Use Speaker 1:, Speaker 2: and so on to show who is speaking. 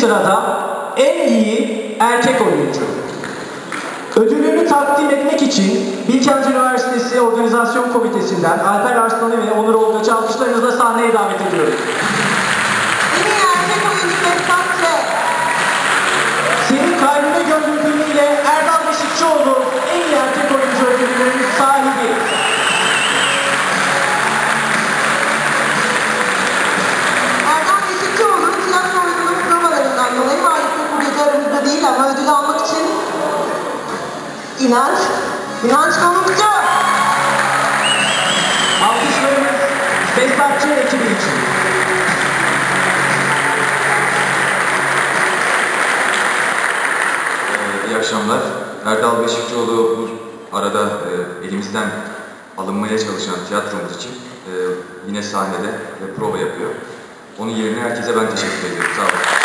Speaker 1: sırada en iyi erkek oyuncu. Ödülünü takdim etmek için Bilkent Üniversitesi Organizasyon Komitesi'nden Alper Arslan'ı ve Onur Olgaç'ı alkışlarınızla sahneye davet ediyorum.
Speaker 2: İnanç, İnanç Konukçu.
Speaker 1: Alkışlarımız Bestakçı ekibi için.
Speaker 3: Ee, İyi akşamlar. Erdal Beşikçioğlu bu arada e, elimizden alınmaya çalışan tiyatromuz için e, yine sahnede ve prova yapıyor. Onun yerine herkese ben teşekkür ediyorum. Sağ olun.